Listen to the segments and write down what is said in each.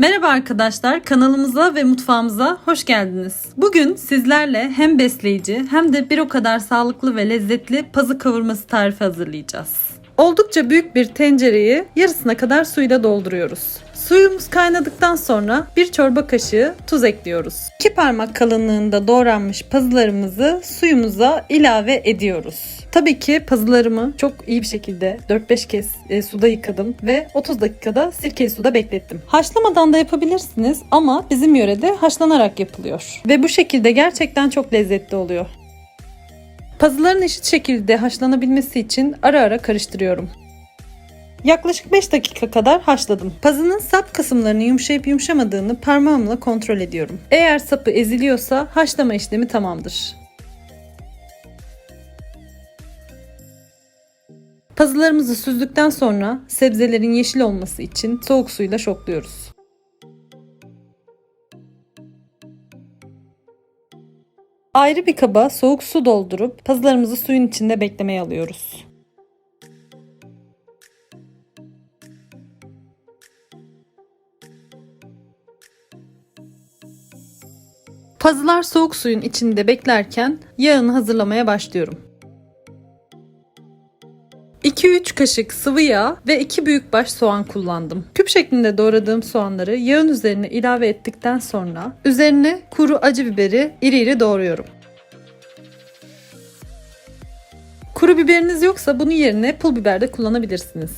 Merhaba arkadaşlar, kanalımıza ve mutfağımıza hoş geldiniz. Bugün sizlerle hem besleyici hem de bir o kadar sağlıklı ve lezzetli pazı kavurması tarifi hazırlayacağız. Oldukça büyük bir tencereyi yarısına kadar suyla dolduruyoruz. Suyumuz kaynadıktan sonra bir çorba kaşığı tuz ekliyoruz. 2 parmak kalınlığında doğranmış pazılarımızı suyumuza ilave ediyoruz. Tabii ki pazılarımı çok iyi bir şekilde 4-5 kez e, suda yıkadım ve 30 dakikada sirkeli suda beklettim. Haşlamadan da yapabilirsiniz ama bizim yörede haşlanarak yapılıyor. Ve bu şekilde gerçekten çok lezzetli oluyor. Pazıların eşit şekilde haşlanabilmesi için ara ara karıştırıyorum. Yaklaşık 5 dakika kadar haşladım. Pazının sap kısımlarının yumuşayıp yumuşamadığını parmağımla kontrol ediyorum. Eğer sapı eziliyorsa haşlama işlemi tamamdır. Pazılarımızı süzdükten sonra sebzelerin yeşil olması için soğuk suyla şokluyoruz. Ayrı bir kaba soğuk su doldurup pazılarımızı suyun içinde beklemeye alıyoruz. Pazılar soğuk suyun içinde beklerken yağını hazırlamaya başlıyorum. 2-3 kaşık sıvı yağ ve 2 büyükbaş soğan kullandım. Küp şeklinde doğradığım soğanları yağın üzerine ilave ettikten sonra üzerine kuru acı biberi iri iri doğruyorum. Kuru biberiniz yoksa bunun yerine pul biber de kullanabilirsiniz.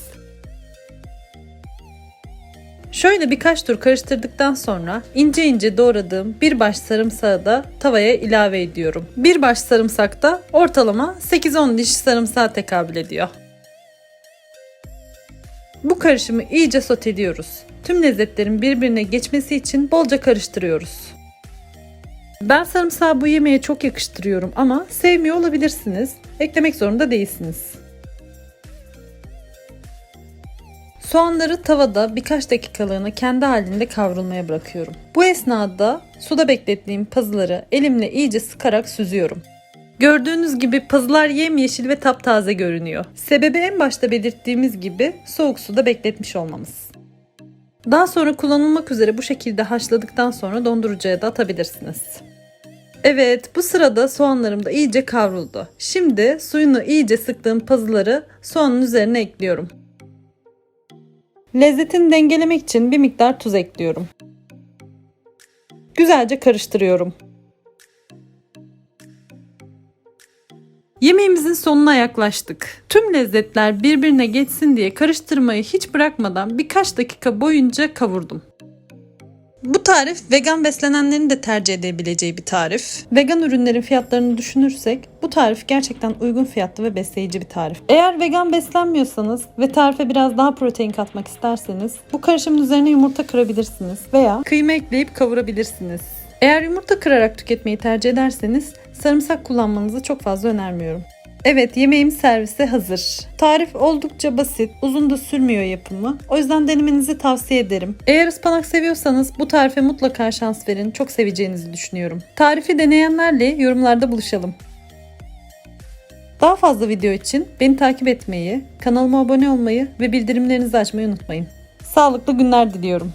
Şöyle birkaç tur karıştırdıktan sonra ince ince doğradığım bir baş sarımsağı da tavaya ilave ediyorum. Bir baş sarımsak da ortalama 8-10 diş sarımsağa tekabül ediyor. Bu karışımı iyice soteliyoruz. Tüm lezzetlerin birbirine geçmesi için bolca karıştırıyoruz. Ben sarımsağı bu yemeğe çok yakıştırıyorum ama sevmiyor olabilirsiniz. Eklemek zorunda değilsiniz. Soğanları tavada birkaç dakikalığına kendi halinde kavrulmaya bırakıyorum. Bu esnada suda beklettiğim pazıları elimle iyice sıkarak süzüyorum. Gördüğünüz gibi pazılar yemyeşil ve taptaze görünüyor. Sebebi en başta belirttiğimiz gibi soğuk suda bekletmiş olmamız. Daha sonra kullanılmak üzere bu şekilde haşladıktan sonra dondurucuya da atabilirsiniz. Evet bu sırada soğanlarım da iyice kavruldu. Şimdi suyunu iyice sıktığım pazıları soğanın üzerine ekliyorum. Lezzetini dengelemek için bir miktar tuz ekliyorum. Güzelce karıştırıyorum. Yemeğimizin sonuna yaklaştık. Tüm lezzetler birbirine geçsin diye karıştırmayı hiç bırakmadan birkaç dakika boyunca kavurdum. Bu tarif vegan beslenenlerin de tercih edebileceği bir tarif. Vegan ürünlerin fiyatlarını düşünürsek bu tarif gerçekten uygun fiyatlı ve besleyici bir tarif. Eğer vegan beslenmiyorsanız ve tarife biraz daha protein katmak isterseniz bu karışımın üzerine yumurta kırabilirsiniz veya kıyma ekleyip kavurabilirsiniz. Eğer yumurta kırarak tüketmeyi tercih ederseniz sarımsak kullanmanızı çok fazla önermiyorum. Evet yemeğim servise hazır. Tarif oldukça basit, uzun da sürmüyor yapımı. O yüzden denemenizi tavsiye ederim. Eğer ıspanak seviyorsanız bu tarife mutlaka şans verin. Çok seveceğinizi düşünüyorum. Tarifi deneyenlerle yorumlarda buluşalım. Daha fazla video için beni takip etmeyi, kanalıma abone olmayı ve bildirimlerinizi açmayı unutmayın. Sağlıklı günler diliyorum.